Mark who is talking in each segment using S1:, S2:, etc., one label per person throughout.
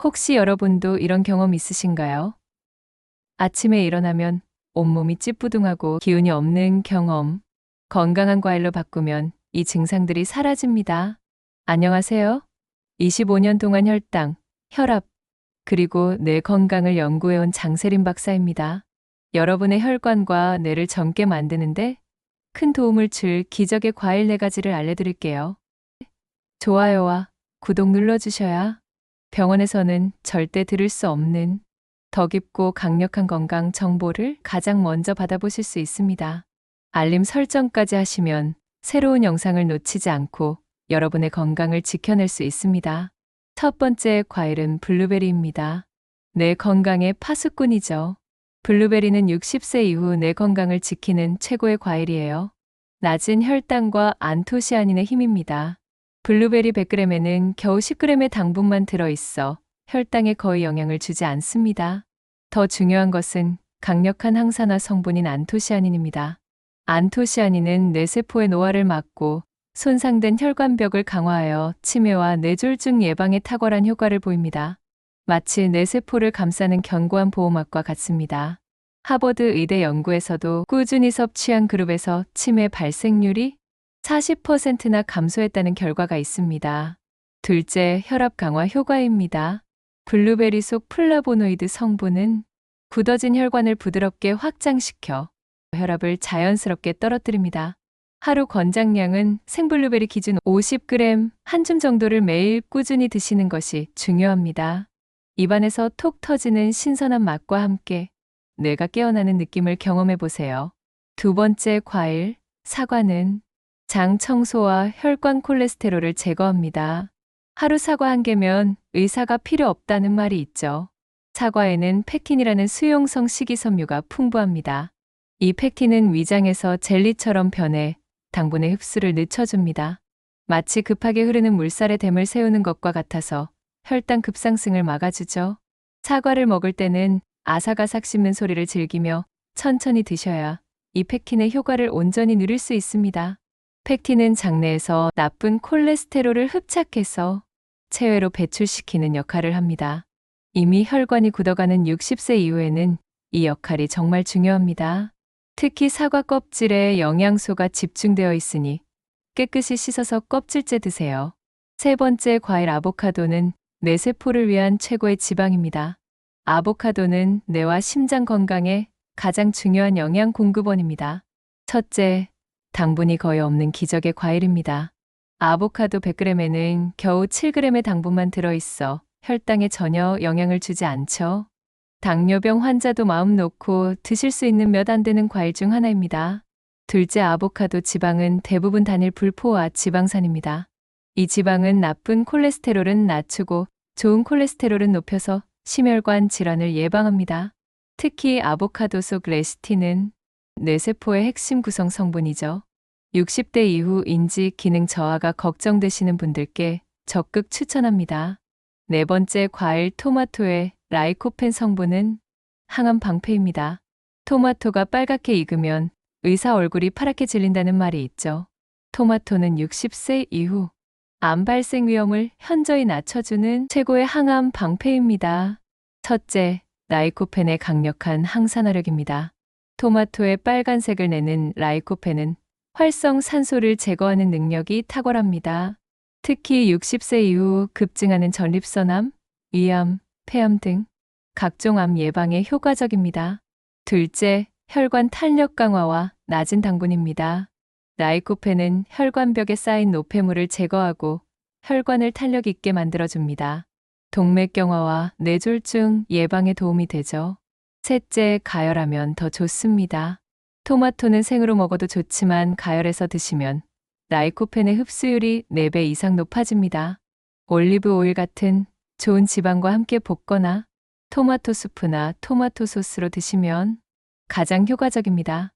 S1: 혹시 여러분도 이런 경험 있으신가요? 아침에 일어나면 온몸이 찌뿌둥하고 기운이 없는 경험. 건강한 과일로 바꾸면 이 증상들이 사라집니다. 안녕하세요. 25년 동안 혈당, 혈압, 그리고 뇌 건강을 연구해온 장세린 박사입니다. 여러분의 혈관과 뇌를 젊게 만드는데 큰 도움을 줄 기적의 과일 네 가지를 알려드릴게요. 좋아요와 구독 눌러주셔야 병원에서는 절대 들을 수 없는 더 깊고 강력한 건강 정보를 가장 먼저 받아보실 수 있습니다. 알림 설정까지 하시면 새로운 영상을 놓치지 않고 여러분의 건강을 지켜낼 수 있습니다. 첫 번째 과일은 블루베리입니다. 내 건강의 파수꾼이죠. 블루베리는 60세 이후 내 건강을 지키는 최고의 과일이에요. 낮은 혈당과 안토시아닌의 힘입니다. 블루베리 100g에는 겨우 10g의 당분만 들어있어 혈당에 거의 영향을 주지 않습니다. 더 중요한 것은 강력한 항산화 성분인 안토시아닌입니다. 안토시아닌은 뇌세포의 노화를 막고 손상된 혈관벽을 강화하여 치매와 뇌졸중 예방에 탁월한 효과를 보입니다. 마치 뇌세포를 감싸는 견고한 보호막과 같습니다. 하버드 의대 연구에서도 꾸준히 섭취한 그룹에서 치매 발생률이 40%나 감소했다는 결과가 있습니다. 둘째, 혈압 강화 효과입니다. 블루베리 속 플라보노이드 성분은 굳어진 혈관을 부드럽게 확장시켜 혈압을 자연스럽게 떨어뜨립니다. 하루 권장량은 생블루베리 기준 50g 한 줌 정도를 매일 꾸준히 드시는 것이 중요합니다. 입안에서 톡 터지는 신선한 맛과 함께 뇌가 깨어나는 느낌을 경험해 보세요. 두 번째 과일, 사과는 장 청소와 혈관 콜레스테롤을 제거합니다. 하루 사과 한 개면 의사가 필요 없다는 말이 있죠. 사과에는 펙틴이라는 수용성 식이섬유가 풍부합니다. 이 펙틴은 위장에서 젤리처럼 변해 당분의 흡수를 늦춰줍니다. 마치 급하게 흐르는 물살에 댐을 세우는 것과 같아서 혈당 급상승을 막아주죠. 사과를 먹을 때는 아삭아삭 씹는 소리를 즐기며 천천히 드셔야 이 펙틴의 효과를 온전히 누릴 수 있습니다. 펙틴은 장내에서 나쁜 콜레스테롤을 흡착해서 체외로 배출시키는 역할을 합니다. 이미 혈관이 굳어가는 60세 이후에는 이 역할이 정말 중요합니다. 특히 사과 껍질에 영양소가 집중되어 있으니 깨끗이 씻어서 껍질째 드세요. 세 번째 과일 아보카도는 뇌세포를 위한 최고의 지방입니다. 아보카도는 뇌와 심장 건강에 가장 중요한 영양 공급원입니다. 첫째, 당분이 거의 없는 기적의 과일입니다. 아보카도 100g에는 겨우 7g의 당분만 들어있어 혈당에 전혀 영향을 주지 않죠. 당뇨병 환자도 마음 놓고 드실 수 있는 몇 안 되는 과일 중 하나입니다. 둘째 아보카도 지방은 대부분 단일 불포화 지방산입니다. 이 지방은 나쁜 콜레스테롤은 낮추고 좋은 콜레스테롤은 높여서 심혈관 질환을 예방합니다. 특히 아보카도 속 레시틴은 뇌세포의 핵심 구성 성분이죠. 60대 이후 인지 기능 저하가 걱정되시는 분들께 적극 추천합니다. 네 번째 과일 토마토의 라이코펜 성분은 항암 방패입니다. 토마토가 빨갛게 익으면 의사 얼굴이 파랗게 질린다는 말이 있죠. 토마토는 60세 이후 암 발생 위험을 현저히 낮춰주는 최고의 항암 방패입니다. 첫째, 라이코펜의 강력한 항산화력입니다. 토마토의 빨간색을 내는 라이코펜은 활성 산소를 제거하는 능력이 탁월합니다. 특히 60세 이후 급증하는 전립선암, 위암, 폐암 등 각종 암 예방에 효과적입니다. 둘째, 혈관 탄력 강화와 낮은 당분입니다. 라이코펜은 혈관벽에 쌓인 노폐물을 제거하고 혈관을 탄력 있게 만들어줍니다. 동맥경화와 뇌졸중 예방에 도움이 되죠. 셋째, 가열하면 더 좋습니다. 토마토는 생으로 먹어도 좋지만 가열해서 드시면 라이코펜의 흡수율이 4배 이상 높아집니다. 올리브 오일 같은 좋은 지방과 함께 볶거나 토마토 수프나 토마토 소스로 드시면 가장 효과적입니다.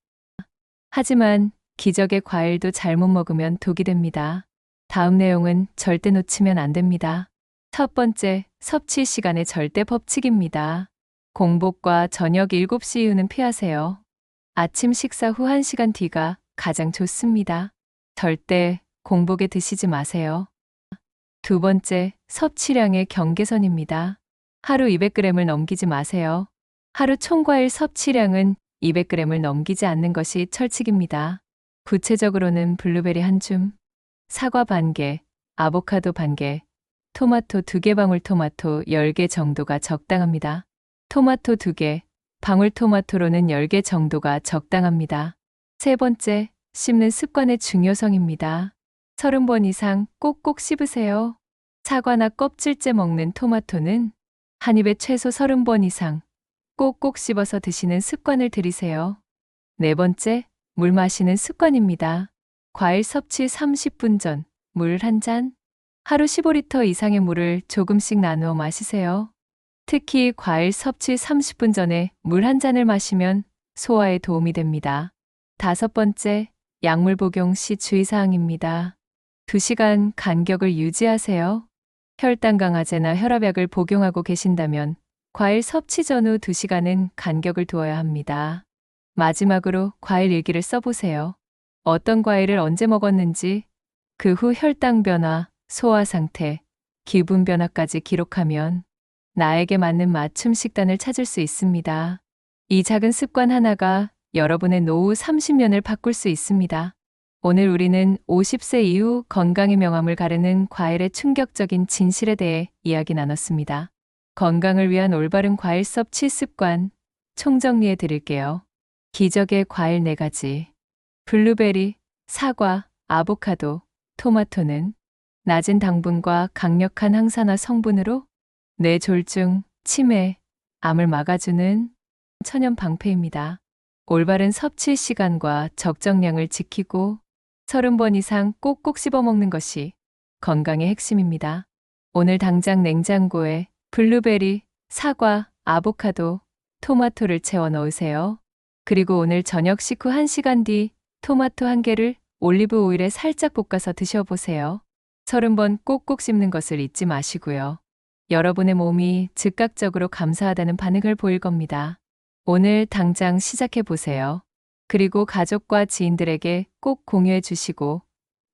S1: 하지만 기적의 과일도 잘못 먹으면 독이 됩니다. 다음 내용은 절대 놓치면 안 됩니다. 첫 번째, 섭취 시간의 절대 법칙입니다. 공복과 저녁 7시 이후는 피하세요. 아침 식사 후 1시간 뒤가 가장 좋습니다. 절대 공복에 드시지 마세요. 두 번째, 섭취량의 경계선입니다. 하루 200g을 넘기지 마세요. 하루 총과일 섭취량은 200g을 넘기지 않는 것이 철칙입니다. 구체적으로는 블루베리 한 줌, 사과 반 개, 아보카도 반 개, 토마토 두 개 방울 토마토 10개 정도가 적당합니다. 토마토 두 개, 방울토마토로는 10개 정도가 적당합니다. 세 번째, 씹는 습관의 중요성입니다. 30번 이상 꼭꼭 씹으세요. 사과나 껍질째 먹는 토마토는 한 입에 최소 30번 이상 꼭꼭 씹어서 드시는 습관을 들이세요. 네 번째, 물 마시는 습관입니다. 과일 섭취 30분 전, 물 한 잔. 하루 15리터 이상의 물을 조금씩 나누어 마시세요. 특히 과일 섭취 30분 전에 물 한 잔을 마시면 소화에 도움이 됩니다. 다섯 번째, 약물 복용 시 주의사항입니다. 2시간 간격을 유지하세요. 혈당 강화제나 혈압약을 복용하고 계신다면 과일 섭취 전후 2시간은 간격을 두어야 합니다. 마지막으로 과일 일기를 써보세요. 어떤 과일을 언제 먹었는지, 그 후 혈당 변화, 소화 상태, 기분 변화까지 기록하면 나에게 맞는 맞춤 식단을 찾을 수 있습니다. 이 작은 습관 하나가 여러분의 노후 30년을 바꿀 수 있습니다. 오늘 우리는 50세 이후 건강의 명암을 가르는 과일의 충격적인 진실에 대해 이야기 나눴습니다. 건강을 위한 올바른 과일 섭취 습관 총정리해 드릴게요. 기적의 과일 4가지. 블루베리, 사과, 아보카도, 토마토는 낮은 당분과 강력한 항산화 성분으로 뇌 졸중, 치매, 암을 막아주는 천연 방패입니다. 올바른 섭취 시간과 적정량을 지키고 30번 이상 꼭꼭 씹어 먹는 것이 건강의 핵심입니다. 오늘 당장 냉장고에 블루베리, 사과, 아보카도, 토마토를 채워 넣으세요. 그리고 오늘 저녁 식후 1시간 뒤 토마토 한 개를 올리브 오일에 살짝 볶아서 드셔보세요. 30번 꼭꼭 씹는 것을 잊지 마시고요. 여러분의 몸이 즉각적으로 감사하다는 반응을 보일 겁니다. 오늘 당장 시작해 보세요. 그리고 가족과 지인들에게 꼭 공유해 주시고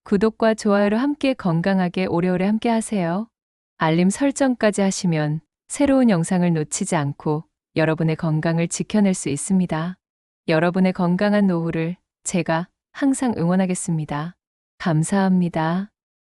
S1: 구독과 좋아요로 함께 건강하게 오래오래 함께 하세요. 알림 설정까지 하시면 새로운 영상을 놓치지 않고 여러분의 건강을 지켜낼 수 있습니다. 여러분의 건강한 노후를 제가 항상 응원하겠습니다. 감사합니다.